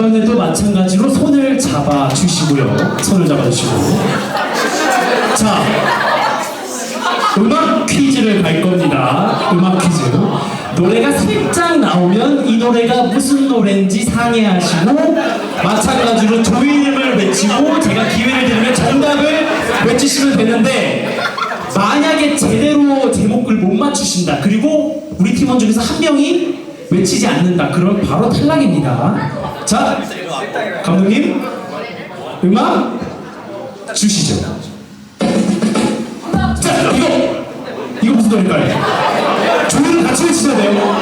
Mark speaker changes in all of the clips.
Speaker 1: 이번에도 마찬가지로 손을 잡아 주시고요. 손을 잡아 주시고. 자, 음악 퀴즈를 갈 겁니다. 음악 퀴즈. 노래가 살짝 나오면 이 노래가 무슨 노래인지 상의하시고 마찬가지로 조이름을 외치고 제가 기회를 드리면 정답을 외치시면 되는데 만약에 제대로 제목을 못 맞추신다 그리고 우리 팀원 중에서 한 명이 외치지 않는다 그럼 바로 탈락입니다 자 감독님 음악 주시죠. 자 이거 이거 무슨 노래일까요? 조이를 같이 외치셔야 돼요.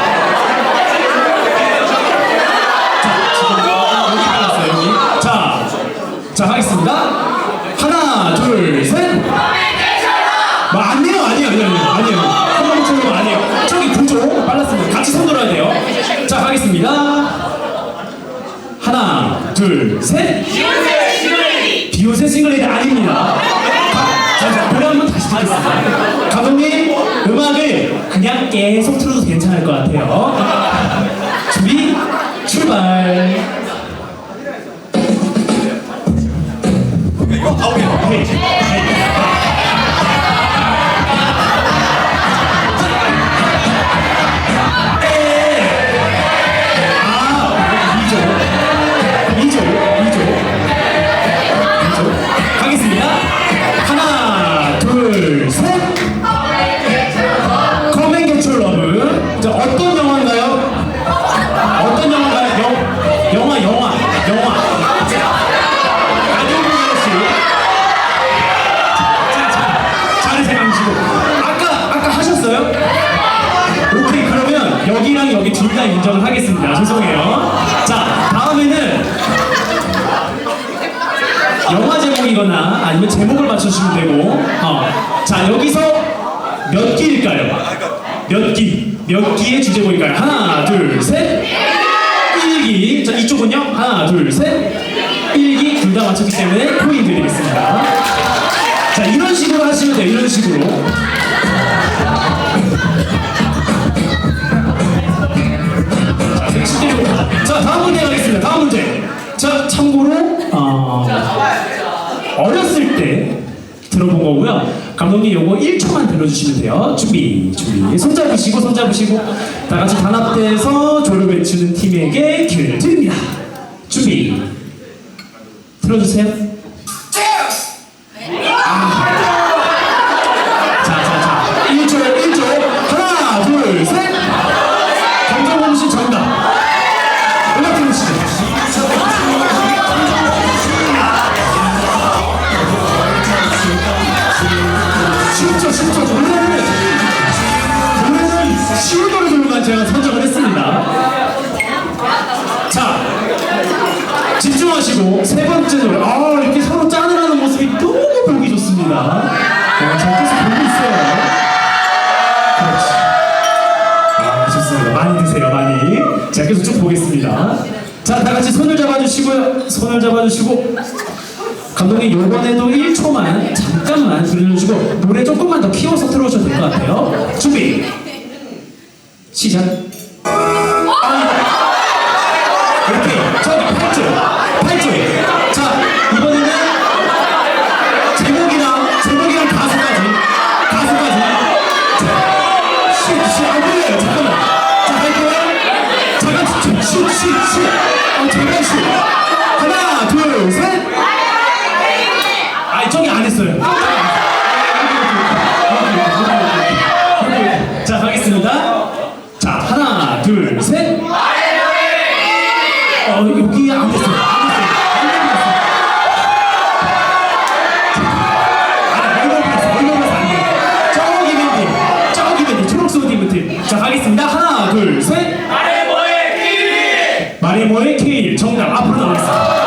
Speaker 1: 자 하겠습니다. 하나 둘 셋. 뭐 아니에요 아니에요 아니에요 아니에요 컴퓨터로 아니에요. 저기 구조 빨랐습니다. 같이 손 들어야 돼요. 자 가겠습니다 둘 셋. 비욘세 싱글레이드 아닙니다. 자, 자 노래 한번 다시 듣겠습니다 감독님 음악을 그냥 계속 틀어도 괜찮을 것 같아요. 준비 출발. 오케이. 아, 둘다 인정을 하겠습니다 죄송해요 자 다음에는 영화 제목이거나 아니면 제목을 맞춰주시면 되고 어. 자 여기서 몇 기일까요? 몇 기? 몇 기의 주제곡일까요? 하나 둘 셋 1기 자 이쪽은요? 하나 둘 셋 1기 둘 다 맞췄기 때문에 코인 드리겠습니다 자 이런 식으로 하시면 돼요 이런 식으로 자, 다음 문제 가겠습니다. 다음 문제. 자, 참고로 어, 어렸을 때 들어본 거고요. 감독님 요거 1초만 들어주시면 돼요. 준비, 준비. 손 잡으시고, 손 잡으시고. 다 같이 단합돼서 조를 외치는 팀에게 기회를 드립니다. 준비. 들어주세요. 세 번째 노래. 아, 이렇게 서로 짠을 하는 모습이 너무 보기 좋습니다. 어, 저 계속 보고 있어요. 그렇지. 아, 좋습니다. 많이 드세요, 많이. 자, 계속 쭉 보겠습니다. 자, 다 같이 손을 잡아주시고요. 손을 잡아주시고. 감독님, 요번에도 1초만 잠깐만 들려주시고, 노래 조금만 더 키워서 틀어주셔도 될 것 같아요. 준비. 시작. 이렇 자, 가겠습니다. 자, 하나, 둘, 셋. 어, 여기 안. 아, 가겠습니다. 하나, 둘, 셋. 마레모의 케일 정답 앞으로 나가겠습니다.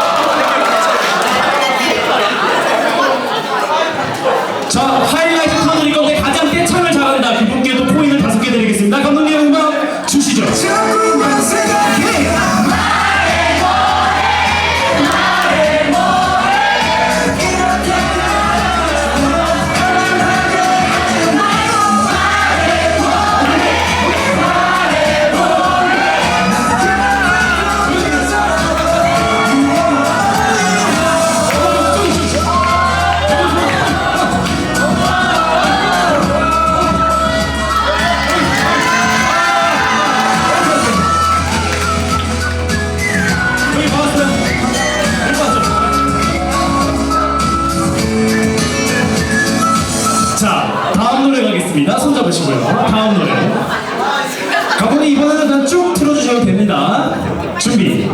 Speaker 1: 준비.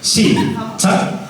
Speaker 1: 시작.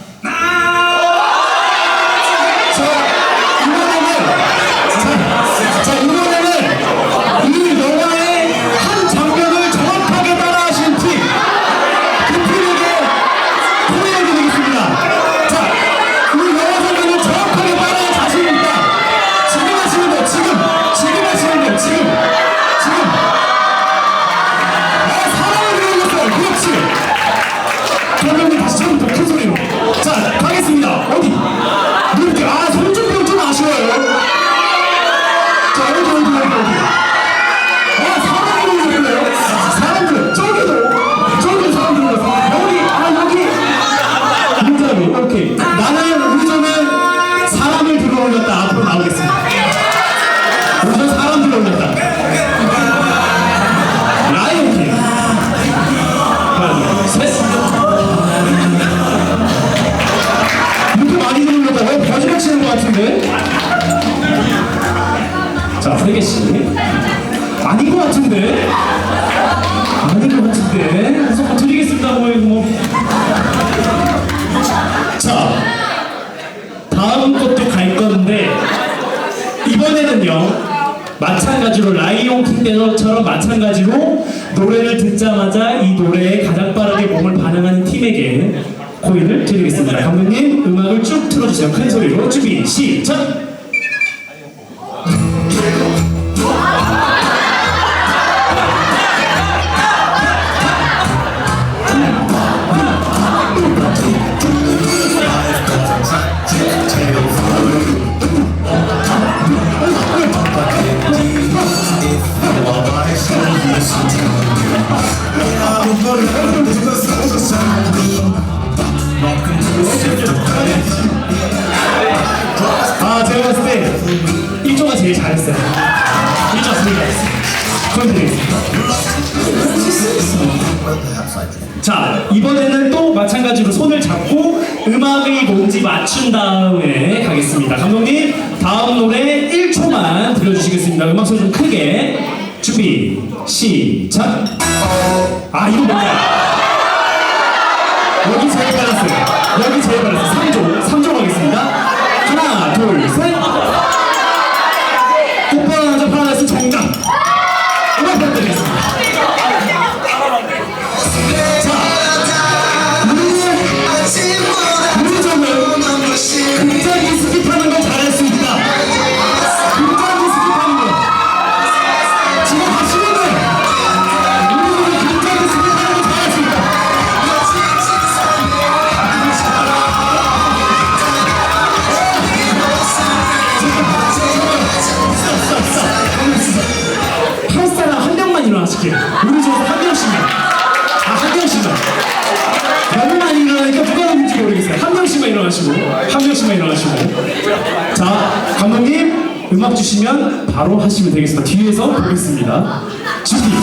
Speaker 1: 마찬가지로 라이온 킹 때처럼 마찬가지로 노래를 듣자마자 이 노래에 가장 빠르게 몸을 반응하는 팀에게 코인을 드리겠습니다. 감독님 음악을 쭉 틀어주세요. 큰 소리로 준비 시작. 자 이번에는 또 마찬가지로 손을 잡고 음악이 뭔지 맞춘 다음에 가겠습니다. 감독님 다음 노래 1초만 들려주시겠습니다. 음악 소리 좀 크게 준비 시작. 아 이거 뭔가 여기 제일 빨랐어요. 여기 제일 빨랐어요. 명만 일어나실게요. 우리 중에서 한 명씩만. 아, 한 명씩만. 너무만 일어나니까 누가 누군지 모르겠어요. 한 명씩만 일어나시고, 한 명씩만 일어나시고. 자, 감독님, 음악 주시면 바로 하시면 되겠습니다. 뒤에서 보겠습니다. 준비.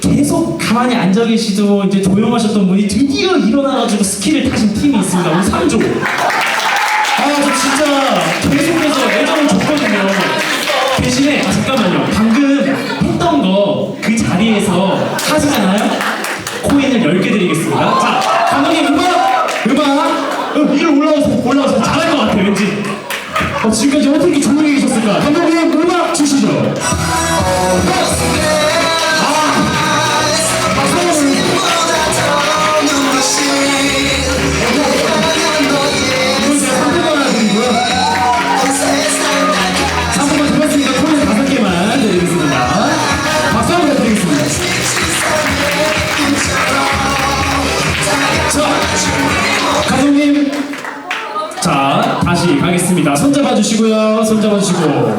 Speaker 1: 계속 가만히 앉아 계시도 이제 조용하셨던 분이 드디어 일어나가지고 스킬을 타신 팀이 있습니다. 우리 3조. 아, 저 진짜 계속해서 애정을 줬거든요. 대신에 아, 잠깐만요. 방금 했던 거 그 자리에서 하시잖아요. 코인을 10개 드리겠습니다. 자, 감독님 음악 음악 어, 위로 올라와서 올라와서 잘할 것 같아요. 왠지. 어, 지금까지 어떻게 조용히 계셨을까? 감독님 주시고요. 손 잡아주시고.